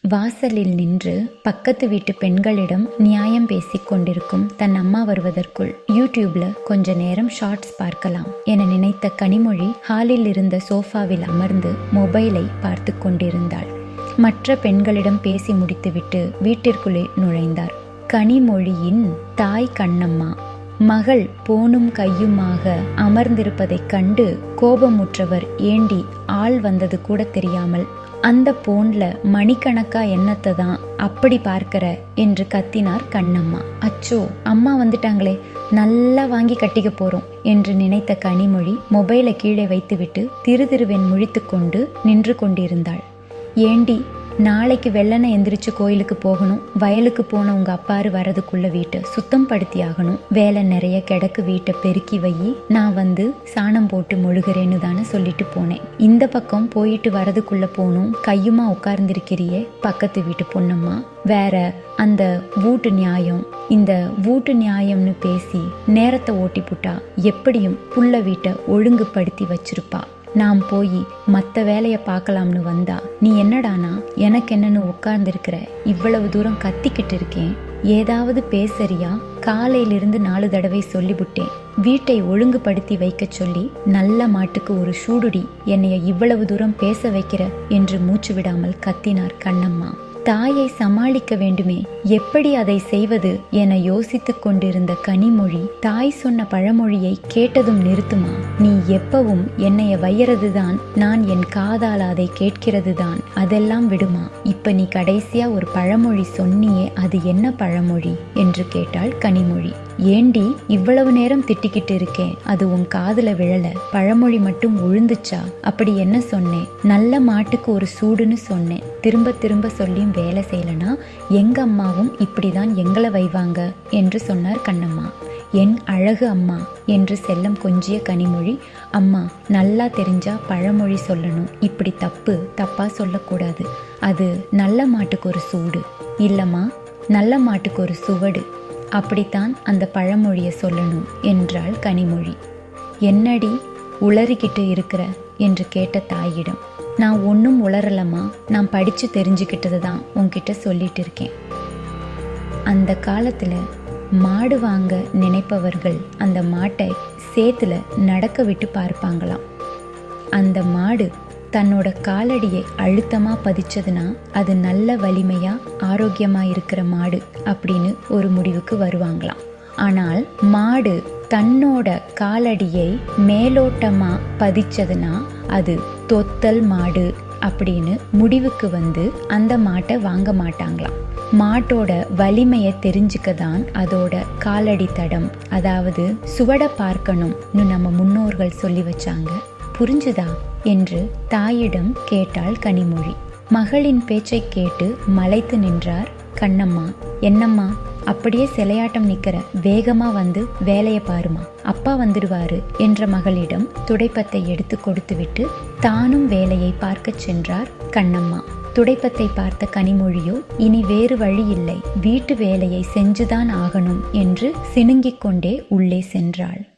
வாசலில் நின்று பக்கத்து வீட்டு பெண்களிடம் நியாயம் பேசிக் கொண்டிருக்கும் தன் அம்மா வருவதற்குள் யூடியூப்ல கொஞ்ச நேரம் ஷார்ட்ஸ் பார்க்கலாம் என நினைத்த கனிமொழி ஹாலில் இருந்த சோஃபாவில் அமர்ந்து மொபைலை பார்த்து கொண்டிருந்தாள். மற்ற பெண்களிடம் பேசி முடித்துவிட்டு வீட்டிற்குள்ளே நுழைந்தார். கனிமொழியின் தாய் கண்ணம்மா. மகள் போனும் கையுமாக அமர்ந்திருப்பதைக் கண்டு கோபமுற்றவர் ஏண்டி ஆள் வந்தது கூட தெரியாமல் அந்த போன்ல மணிக்கணக்கா என்னத்தை தான் அப்படி பார்க்கிற என்று கத்தினார் கண்ணம்மா. அச்சோ அம்மா வந்துட்டாங்களே நல்லா வாங்கி கட்டிக்க போறோம் என்று நினைத்த கனிமொழி மொபைலை கீழே வைத்துவிட்டு திரு திருவென் முழித்து கொண்டு நின்று கொண்டிருந்தாள். ஏண்டி நாளைக்கு வெள்ளனை எந்திரிச்சு கோயிலுக்கு போகணும். வயலுக்கு போன உங்க அப்பாரு வரதுக்குள்ள வீட்டை சுத்தம் படுத்தி ஆகணும் வேலை நிறைய கிடக்கு வீட்டை பெருக்கி வை. நான் வந்து சாணம் போட்டு மொழுகிறேன்னு தானே சொல்லிட்டு போனேன். இந்த பக்கம் போயிட்டு வரதுக்குள்ளே போகணும். கையுமா உட்கார்ந்துருக்கிறியே பக்கத்து வீட்டு பொண்ணம்மா. வேற அந்த வீட்டு நியாயம் இந்த வீட்டு நியாயம்னு பேசி நேரத்தை ஓட்டி புட்டா எப்படியும் புள்ள வீட்டை ஒழுங்குபடுத்தி வச்சிருப்பா. நாம் போய் மற்ற வேலையை பார்க்கலாம்னு வந்தா நீ என்னடானா? எனக்கு என்னன்னு உட்கார்ந்துருக்கிற? இவ்வளவு தூரம் கத்திக்கிட்டு இருக்கேன். ஏதாவது பேசறியா? காலையிலிருந்து நாலு தடவை சொல்லிவிட்டேன் வீட்டை ஒழுங்குபடுத்தி வைக்க சொல்லி நல்ல மாட்டுக்கு ஒரு சூடுடி. என்னைய இவ்வளவு தூரம் பேச வைக்கிற? என்று மூச்சு விடாமல் கத்தினார் கண்ணம்மா. தாயை சமாளிக்க வேண்டுமே. எப்படி அதை செய்வது என யோசித்துக் கொண்டிருந்த கனிமொழி தாய் சொன்ன பழமொழியை கேட்டதும் நிறுத்துமா. நீ எப்பவும் என்னைய வையறதுதான் நான் என் காதால் அதை கேட்கிறதுதான் அதெல்லாம் விடுமா. இப்ப நீ கடைசியா ஒரு பழமொழி சொன்னியே அது என்ன பழமொழி? என்று கேட்டாள் கனிமொழி. ஏண்டி இவ்வளவு நேரம் திட்டிக்கிட்டு இருக்கேன் அது உன் காதுல விழல. பழமொழி மட்டும் உழுந்துச்சா? அப்படி என்ன சொன்னேன்? நல்ல மாட்டுக்கு ஒரு சூடுன்னு சொன்னேன். திரும்ப திரும்ப சொல்லியும் வேலை செய்யலனா? எங்க அம்மாவும் இப்படிதான் எங்களை வைவாங்க? என்று சொன்னார் கண்ணம்மா. என் அழகு அம்மா என்று செல்லம் கொஞ்சிய கனிமொழி. அம்மா நல்லா தெரிஞ்சா பழமொழி சொல்லணும். இப்படி தப்பு தப்பா சொல்லக்கூடாது. அது நல்ல மாட்டுக்கு ஒரு சூடு. இல்லம்மா நல்ல மாட்டுக்கு ஒரு சுவடு. அப்படித்தான் அந்த பழமொழியை சொல்லணும் என்றாள் கனிமொழி. என்னடி உளறிக்கிட்டு இருக்கிற? என்று கேட்ட தாயிடம். நான் ஒன்றும் உளரலம்மா நான் படித்து தெரிஞ்சுக்கிட்டது தான் உன்கிட்ட சொல்லிட்டு இருக்கேன். அந்த காலத்தில் மாடு வாங்க நினைப்பவர்கள் அந்த மாட்டை சேத்துல நடக்க விட்டு பார்ப்பாங்களாம். அந்த மாடு தன்னோட காலடியை அழுத்தமாக பதிச்சதுன்னா அது நல்ல வலிமையாக ஆரோக்கியமாக இருக்கிற மாடு அப்படின்னு ஒரு முடிவுக்கு வருவாங்களாம். ஆனால் மாடு தன்னோட காலடியை மேலோட்டமாக பதிச்சதுன்னா அது தொத்தல் மாடு அப்படின்னு முடிவுக்கு வந்து அந்த மாட்டை வாங்க மாட்டாங்களாம். மாட்டோட வலிமையை தெரிஞ்சுக்க தான் அதோட காலடி தடம் அதாவது சுவட பார்க்கணும்னு நம்ம முன்னோர்கள் சொல்லி வச்சாங்க. புரிஞ்சுதா? என்று தாயிடம் கேட்டாள் கனிமொழி. மகளின் பேச்சை கேட்டு மலைத்து நின்றார் கண்ணம்மா. என்னம்மா அப்படியே சிலையாட்டம் நிக்கிற வேகமா வந்து வேலையை பாருமா. அப்பா வந்துடுவாரு என்ற மகளிடம் துடைப்பத்தை எடுத்து கொடுத்துவிட்டு தானும் வேலையை பார்க்கச் சென்றார் கண்ணம்மா. துடைப்பத்தை பார்த்த கனிமொழியோ இனி வேறு வழி இல்லை. வீட்டு வேலையை செஞ்சுதான் ஆகணும் என்று சினுங்கிக் கொண்டே உள்ளே சென்றாள்.